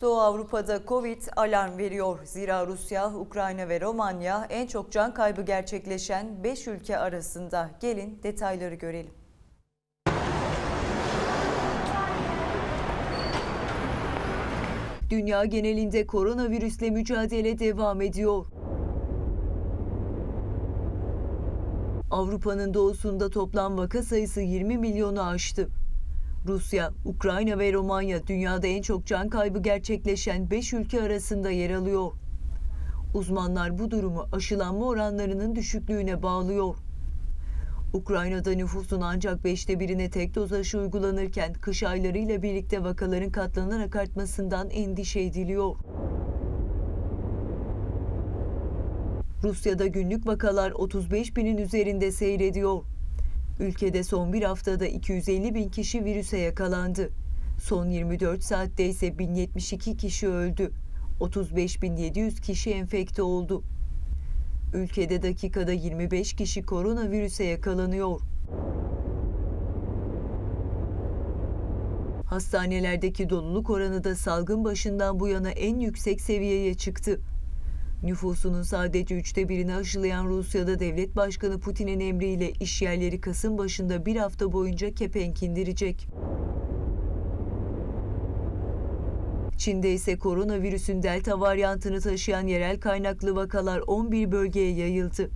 Doğu Avrupa'da Covid alarm veriyor. Zira Rusya, Ukrayna ve Romanya en çok can kaybı gerçekleşen 5 ülke arasında. Gelin detayları görelim. Dünya genelinde koronavirüsle mücadele devam ediyor. Avrupa'nın doğusunda toplam vaka sayısı 20 milyonu aştı. Rusya, Ukrayna ve Romanya dünyada en çok can kaybı gerçekleşen 5 ülke arasında yer alıyor. Uzmanlar bu durumu aşılanma oranlarının düşüklüğüne bağlıyor. Ukrayna'da nüfusun ancak beşte birine tek doz aşı uygulanırken kış aylarıyla birlikte vakaların katlanarak artmasından endişe ediliyor. Rusya'da günlük vakalar 35 binin üzerinde seyrediyor. Ülkede son bir haftada 250 bin kişi virüse yakalandı. Son 24 saatte ise 1072 kişi öldü. 35.700 kişi enfekte oldu. Ülkede dakikada 25 kişi koronavirüse yakalanıyor. Hastanelerdeki doluluk oranı da salgın başından bu yana en yüksek seviyeye çıktı. Nüfusunun sadece üçte birini aşılayan Rusya'da devlet başkanı Putin'in emriyle iş yerleri Kasım başında bir hafta boyunca kepenk indirecek. Çin'de ise koronavirüsün delta varyantını taşıyan yerel kaynaklı vakalar 11 bölgeye yayıldı.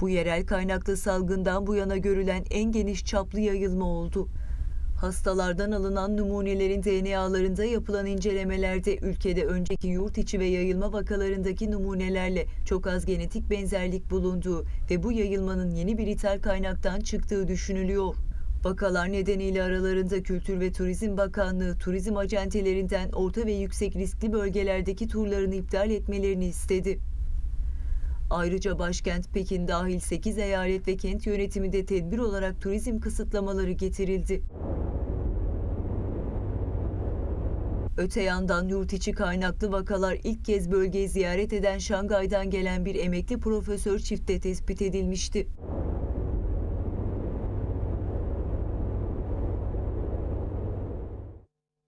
Bu yerel kaynaklı salgından bu yana görülen en geniş çaplı yayılma oldu. Hastalardan alınan numunelerin DNA'larında yapılan incelemelerde ülkede önceki yurt içi ve yayılma vakalarındaki numunelerle çok az genetik benzerlik bulunduğu ve bu yayılmanın yeni bir ithal kaynaktan çıktığı düşünülüyor. Vakalar nedeniyle aralarında Kültür ve Turizm Bakanlığı turizm acentelerinden orta ve yüksek riskli bölgelerdeki turlarını iptal etmelerini istedi. Ayrıca başkent Pekin dahil 8 eyalet ve kent yönetiminde tedbir olarak turizm kısıtlamaları getirildi. Öte yandan yurt içi kaynaklı vakalar ilk kez bölgeyi ziyaret eden Şangay'dan gelen bir emekli profesör çifte tespit edilmişti.